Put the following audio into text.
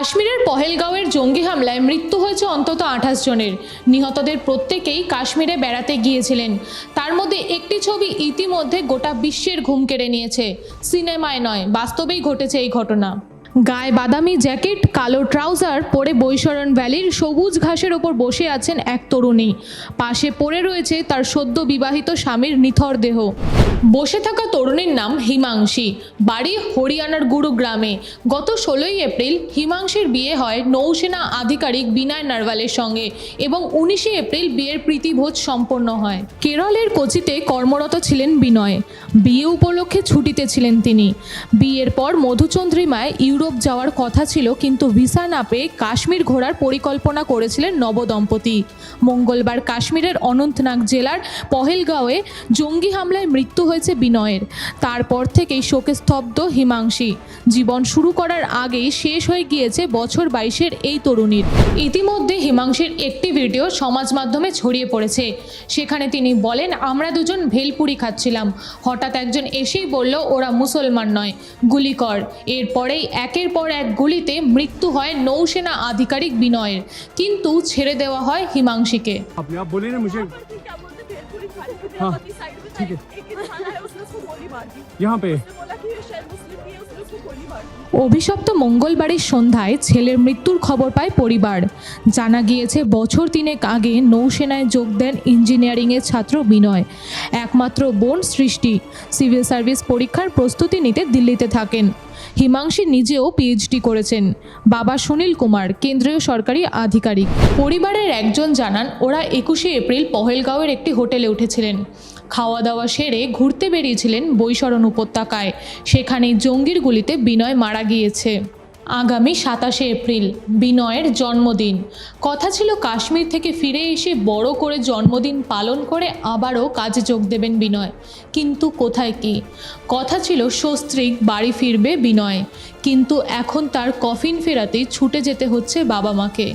কাশ্মীরের পহেলগাঁওয়ের জঙ্গি হামলায় মৃত্যু হয়েছে অন্তত আঠাশ জনের। নিহতদের প্রত্যেকেই কাশ্মীরে বেড়াতে গিয়েছিলেন। তার মধ্যে একটি ছবি ইতিমধ্যে গোটা বিশ্বের ঘুম কেড়ে নিয়েছে। সিনেমায় নয়, বাস্তবেই ঘটেছে এই ঘটনা। গায়ে বাদামি জ্যাকেট, কালো ট্রাউজার, পরে বৈশরণ ভ্যালির সবুজ ঘাসের ওপর বসে আছেন এক তরুণী। পাশে পড়ে রয়েছে তার সদ্য বিবাহিত স্বামীর নিথর দেহ। বসে থাকা তরুণীর নাম হিমাংশী। বাড়ি হরিয়ানার গুরুগ্রামে। গত ষোলোই এপ্রিল হিমাংশীর বিয়ে হয় নৌসেনা আধিকারিক বিনয় নারওয়ালের সঙ্গে এবং উনিশে এপ্রিল বিয়ের প্রীতিভোজ সম্পন্ন হয়। কেরলের কোচিতে কর্মরত ছিলেন বিনয়। বিয়ে উপলক্ষে ছুটিতে ছিলেন তিনি। বিয়ের পর মধুচন্দ্রিমায় ইউরোপ যাওয়ার কথা ছিল, কিন্তু ভিসা না পেয়ে কাশ্মীর ঘোরার পরিকল্পনা করেছিলেন নবদম্পতি। মঙ্গলবার কাশ্মীরের অনন্তনাগ জেলার পহেলগাঁওয়ে জঙ্গি হামলায় মৃত্যু হয়েছে বিনয়ের। তারপর থেকেই শোকে স্তব্ধ হিমাংশী। জীবন শুরু করার আগেই শেষ হয়ে গিয়েছে বছর বাইশের এই তরুণীর। ইতিমধ্যে হিমাংশীর একটি ভিডিও সমাজ মাধ্যমে ছড়িয়ে পড়েছে। সেখানে তিনি বলেন, আমরা দুজন ভেলপুরি খাচ্ছিলাম। হঠাৎ একজন এসেই বলল, ওরা মুসলমান নয় গুলি কর এরপরেই একের পর এক গুলিতে মৃত্যু হয় নৌসেনা আধিকারিক বিনয়ের। কিন্তু ছেড়ে দেওয়া হয় হিমাংশীকে। हाँ, बाद साइड में ठीक है। एक इंसान आया उसने उसको गोली मार दी यहाँ पे उसने बोला कि ये शायद मुस्लिम भी है उसने उसको गोली मार दी অভিশপ্ত মঙ্গলবারের সন্ধ্যায় ছেলের মৃত্যুর খবর পায় পরিবার জানা গিয়েছে বছর তিনেক আগে নৌসেনায় যোগ দেন ইঞ্জিনিয়ারিংয়ের ছাত্র বিনয় একমাত্র বোন সৃষ্টি সিভিল সার্ভিস পরীক্ষার প্রস্তুতি নিতে দিল্লিতে থাকেন হিমাংশী নিজেও পিএইচডি করেছেন বাবা সুনীল কুমার কেন্দ্রীয় সরকারি আধিকারিক পরিবারের একজন জানান ওরা একুশে এপ্রিল পহেলগাঁওয়ের একটি হোটেলে উঠেছিলেন। খাওয়া দাওয়া সেরে ঘুরতে বেরিয়েছিলেন বৈশরণ উপত্যকায়। সেখানেই জঙ্গির গুলিতে বিনয় মারা গিয়েছে। আগামী সাতাশে এপ্রিল, বিনয়ের জন্মদিন। কথা ছিল কাশ্মীর থেকে ফিরে এসে বড় করে জন্মদিন পালন করে আবারও কাজে যোগ দেবেন বিনয়। কিন্তু কোথায় কি? কথা ছিল সস্ত্রীক বাড়ি ফিরবে বিনয়। কিন্তু এখন তার কফিন ফেরাতেই ছুটে যেতে হচ্ছে বাবা মাকে